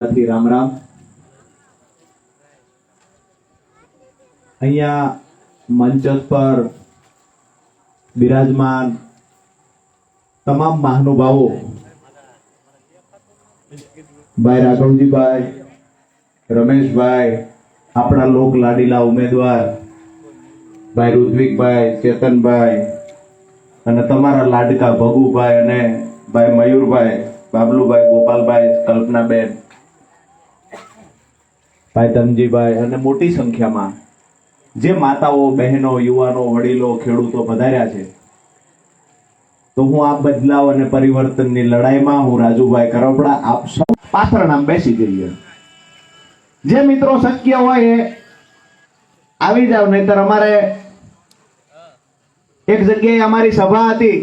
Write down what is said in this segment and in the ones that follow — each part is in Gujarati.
થી રામ રામ. અહીંયા મંચ પર બિરાજમાન તમામ મહાનુભાવો, ભાઈ રાઘવજીભાઈ, રમેશભાઈ, આપણા લોક લાડીલા ઉમેદવાર, ભાઈ રુદ્વિકભાઈ ચેતનભાઈ, અને તમારા લાડકા ભગુભાઈ અને ભાઈ મયુરભાઈ, બાબલુભાઈ ગોપાલભાઈ, કલ્પનાબેન ભાઈ ધનજીભાઈ, અને મોટી સંખ્યામાં જે માતાઓ, બહેનો, યુવાનો, વડીલો, ખેડૂતો પધાર્યા છે. તો હું આ બદલાવ અને પરિવર્તનની લડાઈમાં હું રાજુભાઈ કરોપડા આપ સૌ પાત્ર નામ બેસી જઈએ જે મિત્રો શક્ય હોય એ આવી જાવ, નહીતર અમારે એક જગ્યાએ અમારી સભા હતી.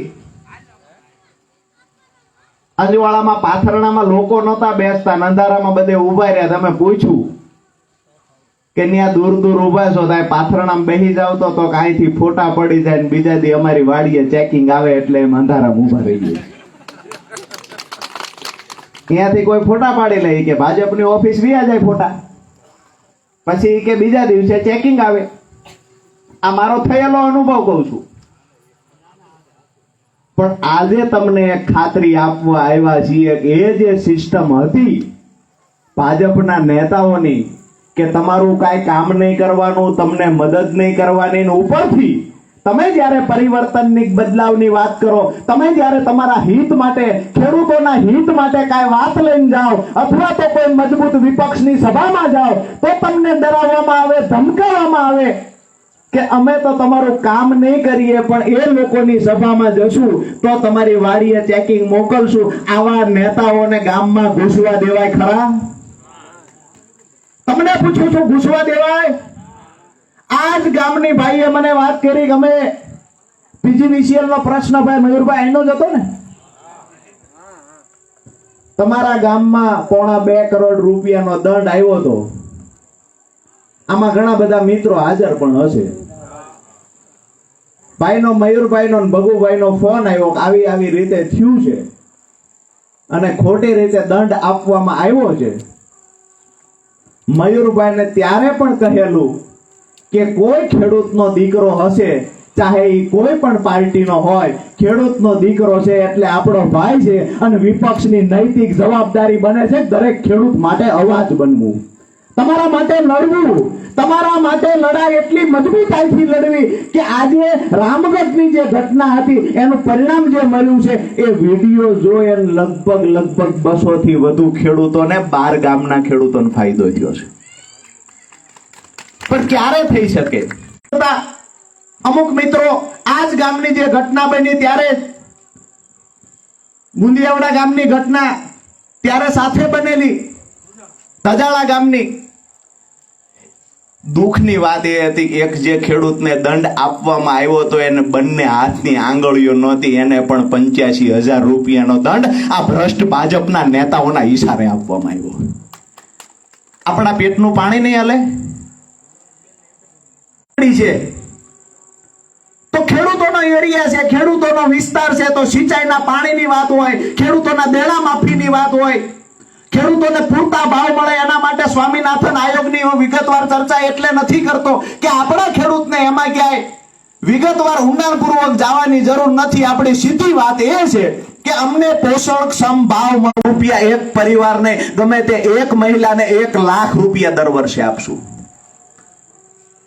અંજવાળામાં પાથરણામાં લોકો નહોતા બેસતા, નંદારામાં બધે ઊભા રહ્યા, તમે પૂછ્યું. કે ત્યાં દૂર દૂર ઊભા છો ત્યાં પાથરણામાં બેસી જાવ તો તો કાંઈથી ફોટા પડી જાય ને બીજા દી અમારી વાડીએ ચેકિંગ આવે એટલે એમ અંધારામાં ઊભા રહી જાય ત્યાંથી કોઈ ફોટા પાડી લે કે ભાજપની ઓફિસ વ્યા જાય ફોટા. પછી કે બીજા દિવસે ચેકિંગ આવે. આ મારો થયેલો અનુભવ કહું છું. પણ આજે તમને ખાતરી આપવા આવ્યા છીએ કે એ જે સિસ્ટમ હતી, ભાજપના નેતાઓની કે તમારું કાંઈ કામ નહીં કરવાનું, તમને મદદ નહીં કરવાની ઉપરથી તમે જ્યારે પરિવર્તનની બદલાવની વાત કરો, તમે જ્યારે તમારા હિત માટે, ખેડૂતોના હિત માટે કાંઈ વાત લઈને જાઓ, અથવા તો કોઈ મજબૂત વિપક્ષની સભામાં જાઓ, તો તમને ડરાવવામાં આવે, ધમકાવવામાં આવે કે અમે તો તમારું કામ નહીં કરીએ, પણ એ લોકોની સભામાં જશું, તો તમારી વાડીએ ચેકિંગ મોકલશું, આવા નેતાઓને ગામમાં ઘૂસવા દેવાય ખરા? તમને પૂછું છું, ઘૂસવા દેવાય? આ જ ગામની ભાઈએ મને વાત કરી કે અમે પીજીવીસીએલ નો પ્રશ્ન ભાઈ, મયુરભાઈ એનો જ હતો ને? તમારા ગામમાં પોણા બે કરોડ રૂપિયાનો દંડ આવ્યો હતો. આમાં ઘણા બધા મિત્રો હાજર પણ હશે. ભાઈનો, મયુરભાઈનો બગુભાઈનો ફોન આવ્યો આવી આવી રીતે થયું છે. અને ખોટી રીતે દંડ આપવામાં આવ્યો છે. મયુરભાઈને ત્યારે પણ કહેલું કે કોઈ ખેડૂતનો દીકરો હશે, ચાહે એ કોઈ પણ પાર્ટીનો હોય, ખેડૂતનો દીકરો છે એટલે આપણો ભાઈ છે અને વિપક્ષની નૈતિક જવાબદારી બને છે, દરેક ખેડૂત માટે અવાજ બનવું. તમારા માટે લડવું, તમારા માટે લડાઈ એટલી મજબૂતાઈથી લડવી કે આજે રામગઢની જે ઘટના હતી, એનું પરિણામ જે મળ્યું છે, એ વીડિયો જોઈ અને લગભગ લગભગ બસો થી વધુ ખેડૂતોને બાર ગામના ખેડૂતોને ફાયદો થયો છે. પણ ક્યારે થઈ શકે? અમુક મિત્રો આજ ગામની જે ઘટના બની ત્યારે ગુંદિયાવડા ગામની ઘટના ત્યારે સાથે બનેલી, તજાળા ગામની દુઃખની વાત એ હતી, એક જે ખેડૂતને દંડ આપવામાં આવ્યો હતો, એને બંને હાથની આંગળીઓ નહોતી, એને પણ પંચ્યાસી હજાર રૂપિયાનો દંડ આ ભ્રષ્ટ ભાજપના નેતાઓના ઈશારે આપવામાં આવ્યો. આપણા પેટનું પાણી નહીં હાલે? છે. તો ખેડૂતોનો એરિયા છે, ખેડૂતોનો વિસ્તાર છે, તો સિંચાઈના પાણીની વાત હોય, ખેડૂતોના દેણા માફીની વાત હોય ખેડૂતોને પૂરતા ભાવ મળે એના માટે સ્વામિનાથન આયોગની હું વિગતવાર ચર્ચા એટલે નથી કરતો કે આપણા ખેડૂતને એમાં ક્યાંય વિગતવાર ઊંડાણપૂર્વક જવાની જરૂર નથી. આપણી સીધી વાત એ છે કે અમને પોષણક્ષમ ભાવ રૂપિયા એક પરિવારને ગમે તે એક મહિલાને એક લાખ રૂપિયા દર વર્ષે આપશું.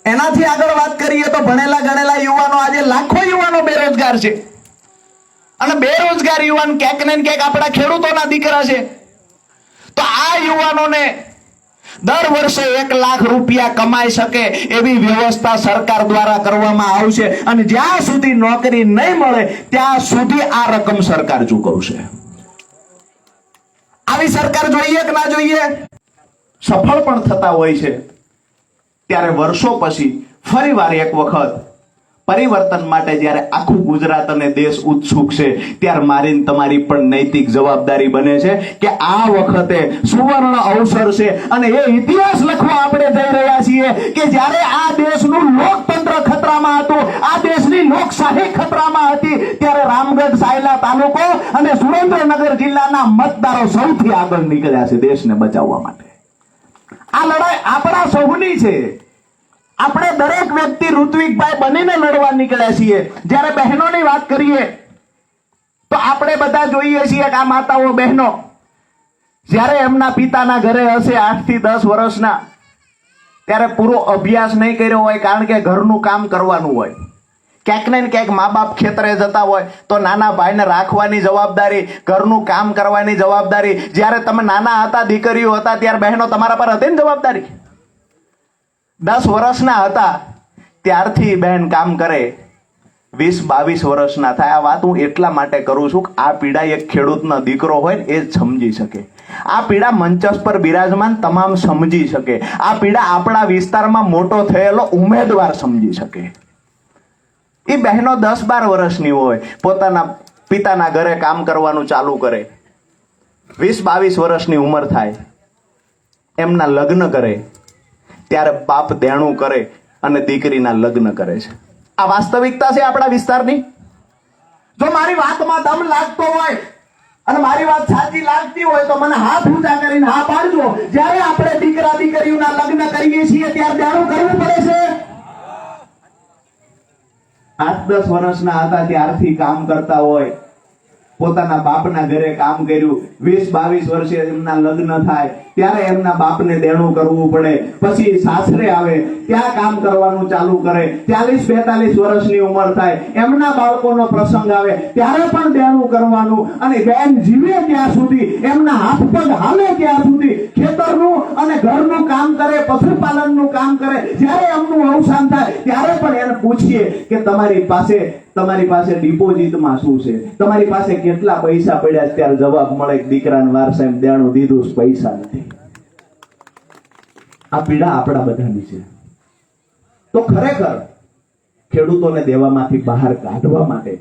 એનાથી આગળ વાત કરીએ તો ભણેલા ગણેલા યુવાનો આજે લાખો યુવાનો બેરોજગાર છે. અને બેરોજગાર યુવાન ક્યાંક ને ક્યાંક આપણા ખેડૂતોના દીકરા છે. તો આ યુવાનોને દર વર્ષે એક લાખ રૂપિયા કમાઈ શકે એવી વ્યવસ્થા સરકાર દ્વારા કરવામાં આવશે અને જ્યાં સુધી નોકરી નહીં મળે, ત્યાં સુધી આ રકમ સરકાર ચૂકવશે. આવી સરકાર જોઈએ કે ના જોઈએ? સફળ પણ થતા હોય છે. ત્યારે વર્ષો પછી ફરીવાર એક વખત પરિવર્તન માટે જ્યારે આખું ગુજરાત અને દેશ ઉત્સુક છે, ત્યારે મારી તમારી પણ નૈતિક જવાબદારી બને છે કે આ વખતે સુવર્ણ અવસર છે અને એ ઇતિહાસ લખવા આપણે જઈ રહ્યા છીએ કે જ્યારે આ દેશનું લોકતંત્ર ખતરામાં હતું, આ દેશની લોકશાહી ખતરામાં હતી, ત્યારે રામગઢ સાયલા તાલુકો અને સુરેન્દ્રનગર જિલ્લાના મતદારો સૌથી આગળ નીકળ્યા છે દેશને બચાવવા માટે. આ લડાઈ આપણા સૌની છે. આપણે દરેક વ્યક્તિ ઋત્વિકભાઈ બનીને લડવા નીકળ્યા છીએ. જ્યારે બહેનોની વાત કરીએ, તો આપણે બધા જોઈએ છીએ કે આ માતાઓ બહેનો, જ્યારે એમના પિતાના ઘરે હશે આઠથી દસ વર્ષના, ત્યારે પૂરો અભ્યાસ નહીં કર્યો હોય કારણ કે ઘરનું કામ કરવાનું હોય. ક્યાંક ને ક્યાંક મા બાપ ખેતરે જતા હોય, તો નાના ભાઈને રાખવાની જવાબદારી, ઘરનું કામ કરવાની જવાબદારી. જ્યારે તમે નાના હતા, દીકરીઓ હતા, ત્યારે બહેનો તમારા પર હતી ને જવાબદારી? દસ વર્ષના હતા. ત્યારથી બહેન કામ કરે. વીસ, બાવીસ વર્ષના થાય. આ વાત હું એટલા માટે કરું છું કે આ પીડા એક ખેડૂતનો દીકરો હોય ને એ જ સમજી શકે. આ પીડા મંચસ પર બિરાજમાન તમામ સમજી શકે. આ પીડા આપણા વિસ્તારમાં મોટો થયેલો ઉમેદવાર સમજી શકે. એ બહેનો દસ બાર વર્ષની હોય. પોતાના પિતાના ઘરે કામ કરવાનું ચાલુ કરે. વીસ, બાવીસ વર્ષની ઉંમર થાય. એમના લગ્ન કરે. ત્યારે બાપ દેણું કરે અને દીકરીના લગ્ન કરે છે. આ વાસ્તવિકતા છે આપણા વિસ્તારની? જો મારી વાતમાં દમ લાગતો હોય અને મારી વાત સાચી લાગતી હોય તો મને હાથ ઊંચા કરીને હા પાડજો. જ્યારે આપણે દીકરા દીકરીઓના લગ્ન કરીએ છીએ ત્યારે દેણું કરવું પડે છે. આઠ દસ વર્ષના હતા ત્યારથી કામ કરતા હોય. પોતાના બાપના ઘરે કામ કર્યું. વીસ, બાવીસ વર્ષે એમના લગ્ન થાય. ત્યારે એમના બાપને દેણું કરવું પડે. પછી સાસરે આવે. ત્યાં કામ કરવાનું ચાલુ કરે. ચાલીસ, બેતાલીસ વર્ષની ઉંમર થાય. એમના બાળકોનો પ્રસંગ આવે. ત્યારે પણ દેણું કરવાનું. અને બેન જીવે ત્યાં સુધી. એમના હાથ પગ હાલે ત્યાં સુધી. ખેતરનું અને ઘરનું કામ કરે, પશુપાલનનું કામ કરે. જ્યારે એમનું અવસાન થાય, ત્યારે પણ એને પૂછીએ કે તમારી પાસે તમારી પાસે ડિપોઝિટમાં શું છે? તમારી પાસે કેટલા પૈસા પડ્યા? ત્યારે જવાબ મળે દીકરાને એમ દેણું દીધું પૈસા નથી. આ પીડા આપણા બધાની છે. તો ખરેખર ખેડૂતોને દેવામાંથી બહાર કાઢવા માટે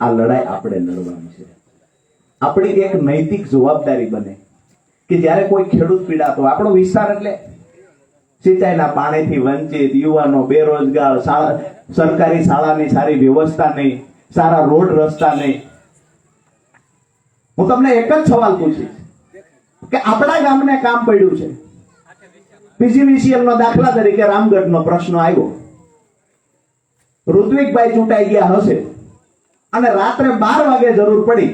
આ લડાઈ આપણે લડવાની છે. આપણી એક નૈતિક જવાબદારી બને કે જ્યારે કોઈ ખેડૂત પીડાતો આપણો વિસ્તાર એટલે સિંચાઈના પાણીથી વંચિત, યુવાનો બેરોજગાર સરકારી શાળાની સારી વ્યવસ્થા નહીં, સારા રોડ રસ્તા નહીં. હું તમને એક જ સવાલ પૂછીશ કે આપણા ગામને કામ પડ્યું છે? પીજીવીસીએલ નો દાખલા તરીકે રામગઢ નો પ્રશ્ન આવ્યો. ઋત્વિકભાઈ ચૂંટાઈ ગયા હશે અને રાત્રે બાર વાગે જરૂર પડી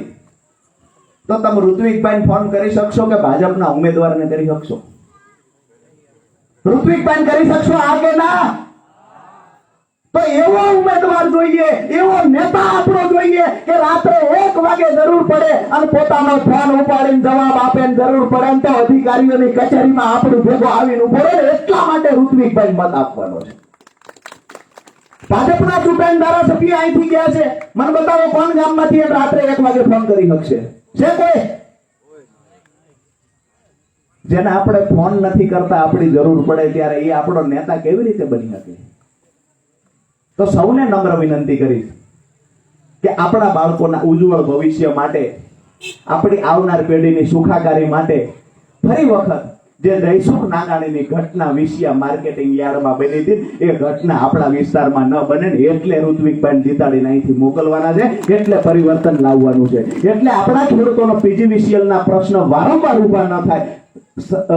તો તમે ઋત્વિકભાઈ ફોન કરી શકશો કે ભાજપના ઉમેદવારને કરી શકશો? ઋત્વિકભાઈ કરી શકશો? આ કે ના? તો એવો ઉમેદવાર જોઈએ, એવો નેતા આપણો જોઈએ કે રાત્રે એક વાગે જરૂર પડે અને પોતાનો ફોન ઉપાડીને જવાબ આપે જરૂર પડે તો અધિકારીઓની કચેરીમાં આપણું ભેગો આવીને ઊભો રહે એટલા માટે ઋત્વિકભાઈ મત આપવાનો છે. ભાજપના ચૂંટાઈને ધારાસભ્ય અહીંથી ગયા છે. મને બતાવો કોણ ગામમાંથી એમ રાત્રે એક વાગે ફોન કરી શકશે? છે કોઈ? જેને આપણે ફોન નથી કરતા આપણી જરૂર પડે ત્યારે એ આપણો નેતા કેવી રીતે બની શકે? તો સૌને નમ્ર વિનંતી કરીશ કે આપણા બાળકોના ઉજ્જવળ ભવિષ્ય માટે, આપણી આવનાર પેઢીની સુખાકારી માટે ફરી વખત જે જયસુખ નાગાણીની ઘટના વિશે માર્કેટિંગ યાર્ડમાં બની હતી, એ ઘટના આપણા વિસ્તારમાં ન બને એટલે ઋત્વિકભાઈ જીતાડીને અહીંથી મોકલવાના છે, એટલે પરિવર્તન લાવવાનું છે. એટલે આપણા ખેડૂતોનો પીજીવીસીએલના પ્રશ્ન વારંવાર ઊભા ન થાય.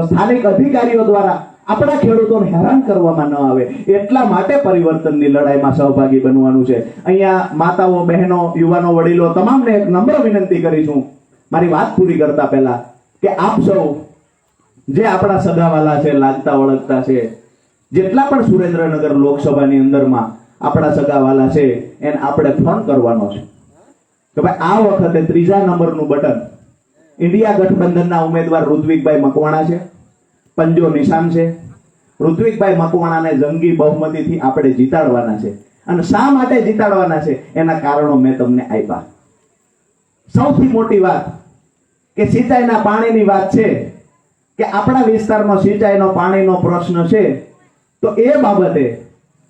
સ્થાનિક અધિકારીઓ દ્વારા આપણા ખેડૂતોને હેરાન કરવામાં ન આવે. એટલા માટે પરિવર્તનની લડાઈમાં સહભાગી બનવાનું છે. અહીંયા માતાઓ, બહેનો, યુવાનો, વડીલો, તમામને એક નમ્ર વિનંતી કરીશું મારી વાત પૂરી કરતા પહેલા કે આપ સૌ, જે આપણા સગાવાલા છે, લાગતા ઓળખતા છે, જેટલા પણ સુરેન્દ્રનગર લોકસભાની અંદરમાં આપણા સગાવાલા છે, એને આપણે ફોન કરવાનો છે. કે ભાઈ, આ વખતે ત્રીજા નંબરનું બટન ઇન્ડિયા ગઠબંધનના ઉમેદવાર ઋત્વિકભાઈ મકવાણા છે. પંજો નિશાન છે. ઋત્વિકભાઈ મકવાણાને જંગી બહુમતીથી આપણે જીતાડવાના છે. અને શા માટે જીતાડવાના છે? એના કારણો મેં તમને આપ્યા. સૌથી મોટી વાત કે સિંચાઈના પાણીની વાત છે કે આપણા વિસ્તારમાં સિંચાઈનો પાણીનો પ્રશ્ન છે. તો એ બાબતે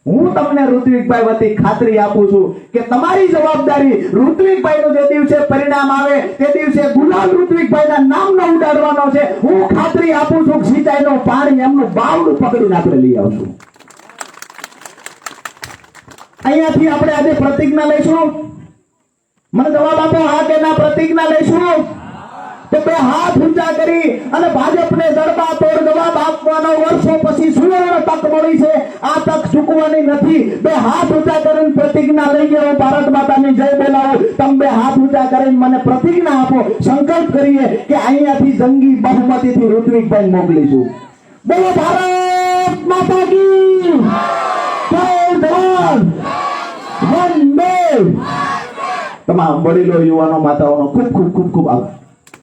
હું તમને ઋત્વિકભાઈ વતી ખાતરી આપું છું કે તમારી જવાબદારી ઋત્વિકભાઈનું જે દિવસે પરિણામ આવે, તે દિવસે ગુલાલ ઋત્વિકભાઈના નામનો ઉડાડવાનો છે. હું ખાતરી આપું છું સિંચાઈ નો પાણી એમનું બાવડું પકડીને આપણે લઈ આવશું. અહીંયાથી આપણે આજે પ્રતિજ્ઞા લઈશું. મને જવાબ આપો, હા કે ના પ્રતિજ્ઞા લઈશું? બે હાથ ઊંચા કરી અને ભાજપને દરબા તોડ જવાબ આપવાનો વર્ષો પછી સુવર્ણ તક મળી છે. આ તક ચૂકવાની નથી. બે હાથ ઊંચા કરીને પ્રતિજ્ઞા લઈ ગયો ભારત માતાની જય બોલાવો. તમે બે હાથ ઊંચા કરીને મને પ્રતિજ્ઞા આપો. સંકલ્પ કરીએ કે અહીંયાથી જંગી બહુમતીથી ઋત્વિકભાઈ મોકલીશું. બોલો ભારત માતા કી. જય જવાન. વંદે. તમામ વડીલો, યુવાનો, માતાઓનો ખૂબ ખૂબ ખૂબ ખૂબ આભાર.